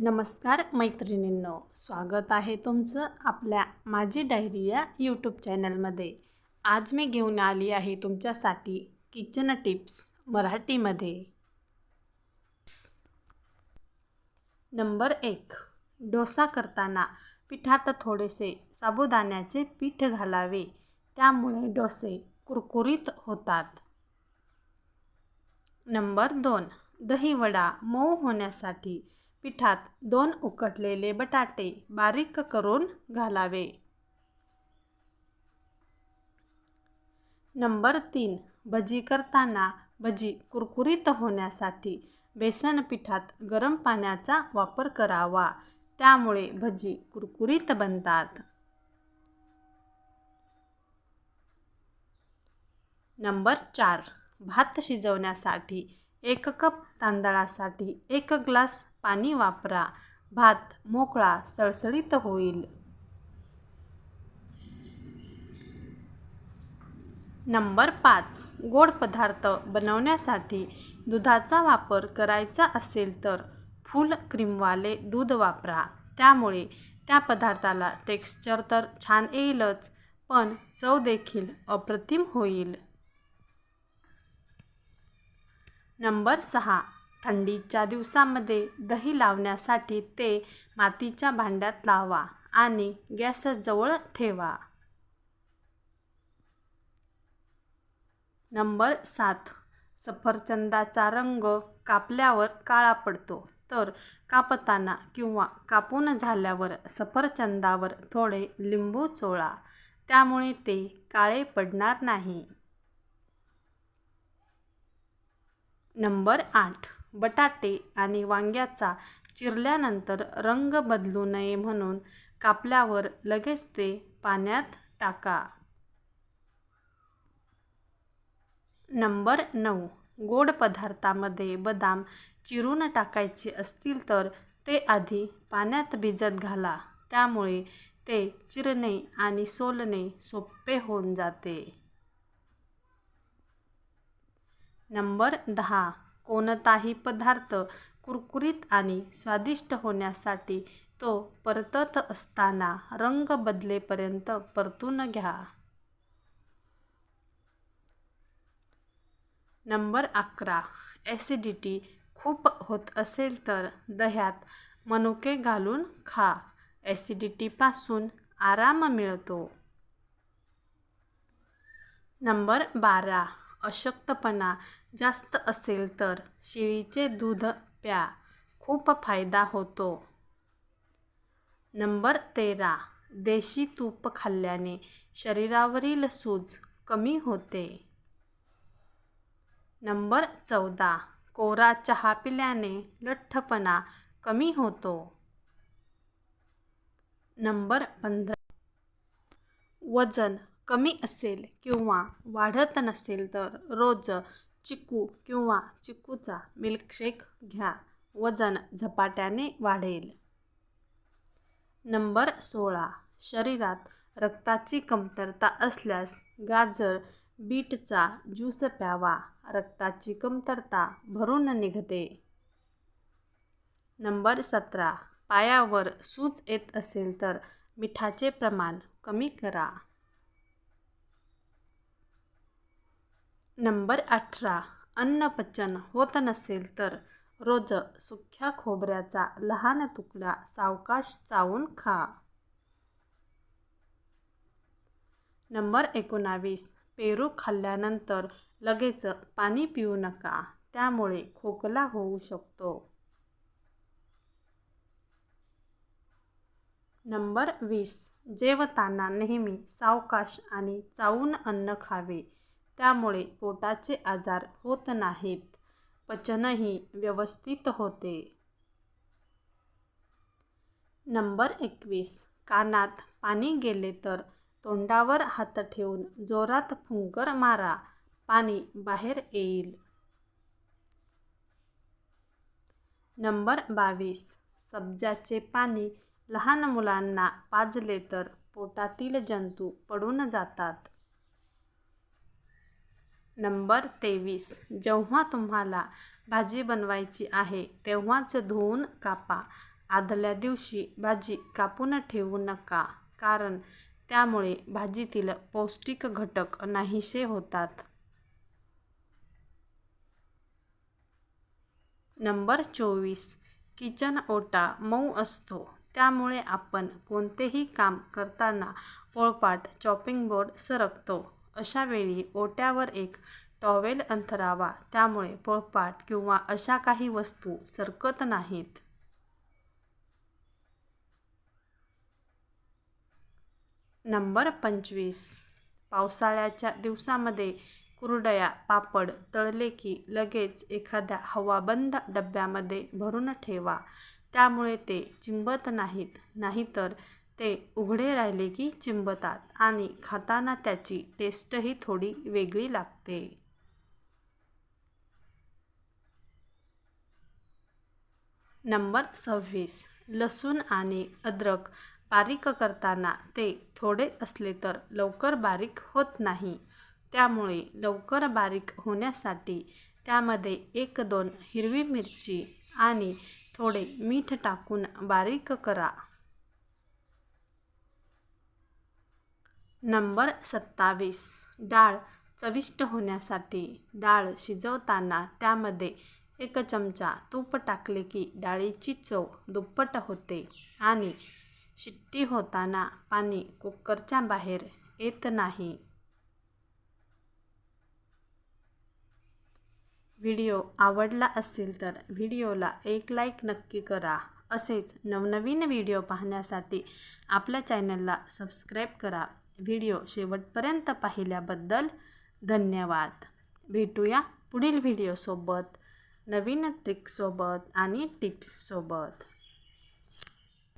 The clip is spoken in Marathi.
नमस्कार मैत्रिणींनो. स्वागत आहे तुमचं आपल्या माझी डायरी या यूट्यूब चॅनलमध्ये आज मी घेऊन आली आहे तुमच्यासाठी किचन टिप्स मराठीमध्ये. नंबर एक. डोसा करताना पिठात थोडेसे साबुदाण्याचे पीठ घालावे. त्यामुळे डोसे कुरकुरीत होतात. नंबर दोन. दहीवडा मऊ होण्यासाठी पिठात दोन उकडलेले बटाटे बारीक करून घालावे. नंबर तीन. भजी करताना भजी कुरकुरीत होण्यासाठी बेसन पिठात गरम पाण्याचा वापर करावा. त्यामुळे भजी कुरकुरीत बनतात. नंबर चार. भात शिजवण्यासाठी एक कप तांदळासाठी एक ग्लास पाणी वापरा. भात मोकळा सळसळीत होईल. नंबर पाच. गोड पदार्थ बनवण्यासाठी दुधाचा वापर करायचा असेल तर फुल क्रीमवाले दूध वापरा. त्यामुळे त्या पदार्थाला टेक्स्चर तर छान येईलच पण चव देखील अप्रतिम होईल. नंबर सहा. थंडीच्या दिवसामध्ये दही लावण्यासाठी ते मातीच्या भांड्यात लावा आणि गॅसजवळ ठेवा. नंबर सात. सफरचंदाचा रंग कापल्यावर काळा पडतो. तर कापताना किंवा कापून झाल्यावर सफरचंदावर थोडे लिंबू चोळा. त्यामुळे ते काळे पडणार नाही. नंबर आठ. बटाटे आणि वांग्याचा चिरल्यानंतर रंग बदलू नये म्हणून कापल्यावर लगेच ते पाण्यात टाका. नंबर नऊ. गोड पदार्थामध्ये बदाम चिरून टाकायचे असतील तर ते आधी पाण्यात भिजत घाला. त्यामुळे ते चिरणे आणि सोलणे सोपे होऊन जाते. नंबर दहा. कोणताही पदार्थ कुरकुरीत आणि स्वादिष्ट होण्यासाठी तो परतत असताना रंग बदलेपर्यंत परतून घ्या. नंबर अकरा. ॲसिडिटी खूप होत असेल तर दह्यात मनुके घालून खा. ॲसिडिटीपासून आराम मिळतो. नंबर बारा. अशक्तपणा जास्त असेल तर शेळीचे दूध प्या. खूप फायदा होतो. नंबर तेरा. देशी तूप खाल्ल्याने शरीरावरील सूज कमी होते. नंबर चौदा. कोरा चहा पिल्याने लठ्ठपणा कमी होतो. नंबर पंधरा. वजन कमी असेल किंवा वाढत नसेल तर रोज चिकू किंवा चिकूचा मिल्कशेक घ्या. वजन झपाट्याने वाढेल. नंबर सोळा. शरीरात रक्ताची कमतरता असल्यास गाजर बीटचा ज्यूस प्यावा. रक्ताची कमतरता भरून निघते. नंबर सतरा. पायावर सूज येत असेल तर मिठाचे प्रमाण कमी करा. नंबर अठरा. अन्नपचन होत नसेल तर रोज सुख्या खोबऱ्याचा लहान तुकडा सावकाश चावून खा. नंबर एकोणावीस. पेरू खाल्ल्यानंतर लगेच पाणी पिऊ नका त्यामुळे खोकला होऊ शकतो. नंबर वीस. जेवताना नेहमी सावकाश आणि चावून अन्न खावे. त्यामुळे पोटाचे आजार होत नाहीत. पचनही व्यवस्थित होते. नंबर एकवीस. कानात पाणी गेले तर तोंडावर हात ठेवून जोरात फुंकर मारा. पाणी बाहेर येईल. नंबर बावीस. सब्जाचे पाणी लहान मुलांना पाजले तर पोटातील जंतू पडून जातात. नंबर तेवीस. जेव्हा तुम्हाला भाजी बनवायची आहे तेव्हाच धुवून कापा. आदल्या दिवशी भाजी कापून ठेवू नका कारण त्यामुळे भाजीतील पौष्टिक घटक नाहीसे होतात. नंबर चोवीस. किचन ओटा मऊ असतो. त्यामुळे आपण कोणतेही काम करताना पोळपाट चॉपिंग बोर्ड सरकतो. अशा वेळी ओट्यावर एक टॉवेल अंथरावा त्यामुळे पोळपाट किंवा अशा काही वस्तू सरकत नाहीत. नंबर पंचवीस. पावसाळ्याच्या दिवसामध्ये कुरडया पापड तळले की लगेच एखाद्या हवाबंद डब्यामध्ये भरून ठेवा. त्यामुळे ते चिंबत नाहीत. नाहीतर ते उघडे राहिले की चिंबतात आणि खाताना त्याची टेस्टही थोडी वेगळी लागते. नंबर सव्वीस. लसूण आणि अद्रक बारीक करताना ते थोडे असले तर लवकर बारीक होत नाही. त्यामुळे लवकर बारीक होण्यासाठी त्यामध्ये एक दोन हिरवी मिरची आणि थोडे मीठ टाकून बारीक करा. नंबर सत्तावीस. डाळ चविष्ट होण्यासाठी डाळ शिजवताना त्यामध्ये एक चमचा तूप टाकले की डाळीची चव दुप्पट होते आणि शिट्टी होताना पाणी कुकरच्या बाहेर येत नाही. व्हिडिओ आवडला असेल तर व्हिडिओला एक लाईक नक्की करा. असेच नवनवीन व्हिडिओ पाहण्यासाठी आपल्या चॅनलला सबस्क्राईब करा. व्हिडिओ शेवटपर्यंत पाहिल्याबद्दल धन्यवाद. भेटूया पुढील व्हिडिओसोबत. नवीन ट्रिक्ससोबत आणि टिप्ससोबत.